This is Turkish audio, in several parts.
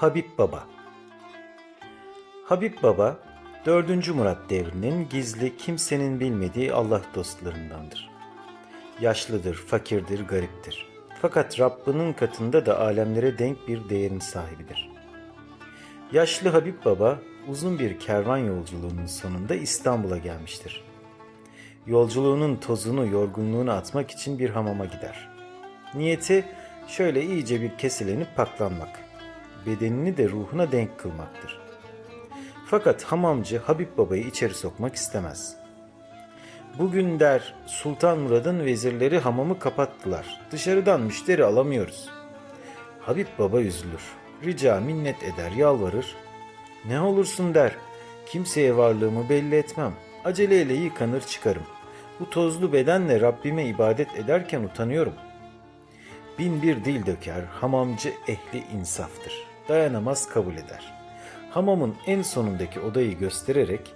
Habib Baba Habib Baba, 4. Murat devrinin gizli kimsenin bilmediği Allah dostlarındandır. Yaşlıdır, fakirdir, gariptir. Fakat Rabbinin katında da alemlere denk bir değerin sahibidir. Yaşlı Habib Baba uzun bir kervan yolculuğunun sonunda İstanbul'a gelmiştir. Yolculuğunun tozunu, yorgunluğunu atmak için bir hamama gider. Niyeti şöyle iyice bir kesilenip paklanmak. Bedenini de ruhuna denk kılmaktır. Fakat hamamcı Habib Baba'yı içeri sokmak istemez. Bugün der Sultan Murad'ın vezirleri hamamı kapattılar. Dışarıdan müşteri alamıyoruz. Habib Baba üzülür. Rica minnet eder, yalvarır. Ne olursun der. Kimseye varlığımı belli etmem. Aceleyle yıkanır çıkarım. Bu tozlu bedenle Rabbime ibadet ederken utanıyorum. Bin bir dil döker, hamamcı ehli insaftır. Dayanamaz kabul eder. Hamamın en sonundaki odayı göstererek,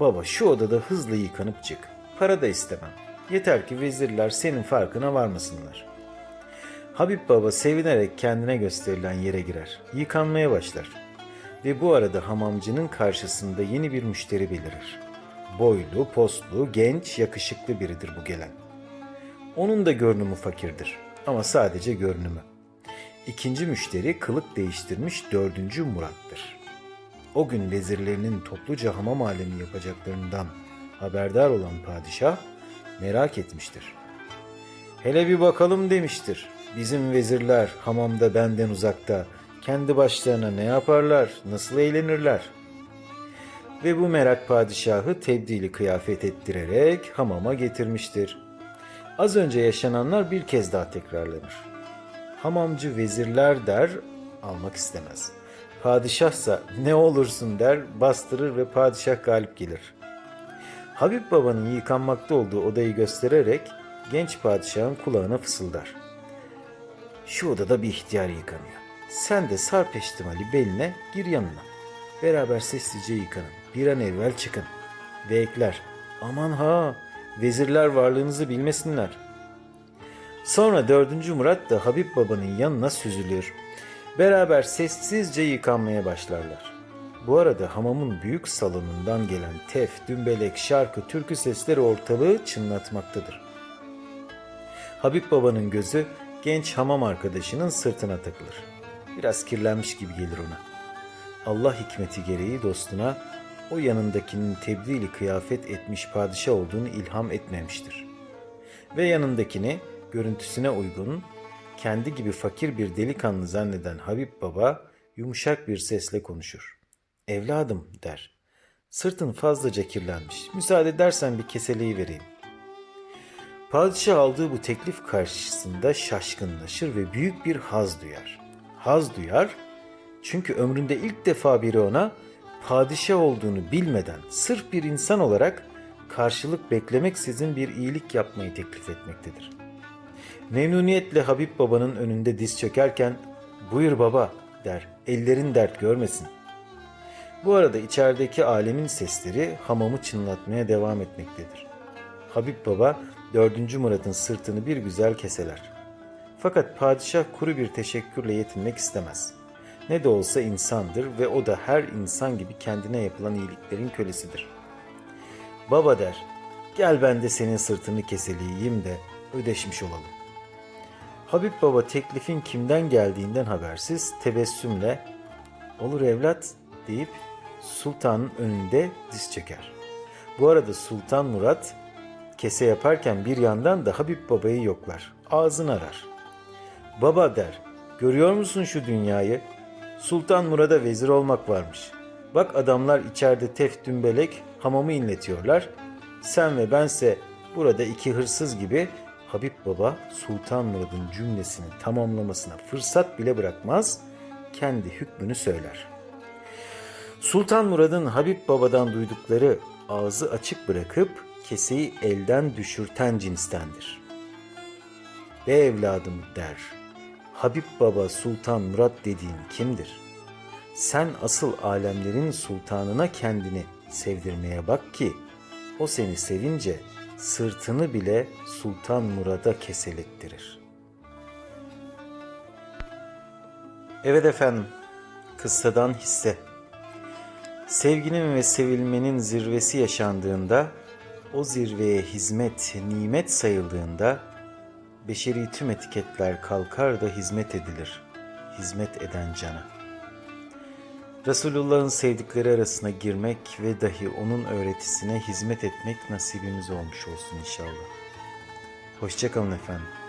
Baba şu odada hızlı yıkanıp çık. Para da istemem. Yeter ki vezirler senin farkına varmasınlar. Habib Baba sevinerek kendine gösterilen yere girer. Yıkanmaya başlar. Ve bu arada hamamcının karşısında yeni bir müşteri belirir. Boylu, postlu, genç, yakışıklı biridir bu gelen. Onun da görünümü fakirdir ama sadece görünümü. İkinci müşteri kılık değiştirmiş dördüncü Murat'tır. O gün vezirlerinin topluca hamam alemi yapacaklarından haberdar olan padişah merak etmiştir. Hele bir bakalım demiştir. Bizim vezirler hamamda benden uzakta kendi başlarına ne yaparlar, nasıl eğlenirler? Ve bu merak padişahı tebdili kıyafet ettirerek hamama getirmiştir. Az önce yaşananlar bir kez daha tekrarlanır. Hamamcı vezirler der, almak istemez. Padişahsa ne olursun der, bastırır ve padişah galip gelir. Habib Baba'nın yıkanmakta olduğu odayı göstererek genç padişahın kulağına fısıldar. Şu odada bir ihtiyar yıkanıyor. Sen de sar peştimali beline gir yanına. Beraber sessizce yıkanın. Bir an evvel çıkın. Ve ekler. Aman ha vezirler varlığınızı bilmesinler. Sonra 4. Murat da Habib Baba'nın yanına süzülür. Beraber sessizce yıkanmaya başlarlar. Bu arada hamamın büyük salonundan gelen tef, dümbelek, şarkı, türkü sesleri ortalığı çınlatmaktadır. Habib Baba'nın gözü genç hamam arkadaşının sırtına takılır. Biraz kirlenmiş gibi gelir ona. Allah hikmeti gereği dostuna o yanındakinin tebdili kıyafet etmiş padişah olduğunu ilham etmemiştir. Ve yanındakini görüntüsüne uygun, kendi gibi fakir bir delikanlı zanneden Habib Baba yumuşak bir sesle konuşur. Evladım der. Sırtın fazlaca kirlenmiş. Müsaade edersen bir keseleyi vereyim. Padişah aldığı bu teklif karşısında şaşkınlaşır ve büyük bir haz duyar. Haz duyar çünkü ömründe ilk defa biri ona padişah olduğunu bilmeden sırf bir insan olarak karşılık beklemeksizin bir iyilik yapmayı teklif etmektedir. Memnuniyetle Habib babanın önünde diz çökerken buyur baba der ellerin dert görmesin. Bu arada içerideki alemin sesleri hamamı çınlatmaya devam etmektedir. Habib baba 4. Murat'ın sırtını bir güzel keseler. Fakat padişah kuru bir teşekkürle yetinmek istemez. Ne de olsa insandır ve o da her insan gibi kendine yapılan iyiliklerin kölesidir. Baba der, gel ben de senin sırtını keseleyeyim de ödeşmiş olalım. Habib Baba teklifin kimden geldiğinden habersiz tebessümle olur evlat deyip sultanın önünde diz çeker. Bu arada Sultan Murat kese yaparken bir yandan da Habib Baba'yı yoklar. Ağzını arar. Baba der, görüyor musun şu dünyayı? Sultan Murad'a vezir olmak varmış. Bak adamlar içeride tef dümbelek hamamı inletiyorlar. Sen ve bense burada iki hırsız gibi Habib Baba Sultan Murad'ın cümlesini tamamlamasına fırsat bile bırakmaz, kendi hükmünü söyler. Sultan Murad'ın Habib Baba'dan duydukları ağzı açık bırakıp keseyi elden düşürten cinstendir. Be evladım der. Habib Baba Sultan Murat dediğin kimdir? Sen asıl alemlerin sultanına kendini sevdirmeye bak ki o seni sevince sırtını bile Sultan Murad'a keselettirir. Evet efendim, Kıssadan hisse. Sevginin ve sevilmenin zirvesi yaşandığında, o zirveye hizmet, nimet sayıldığında, beşeri tüm etiketler kalkar da hizmet edilir, hizmet eden cana. Resulullah'ın sevdikleri arasına girmek ve dahi onun öğretisine hizmet etmek nasibimiz olmuş olsun inşallah. Hoşçakalın efendim.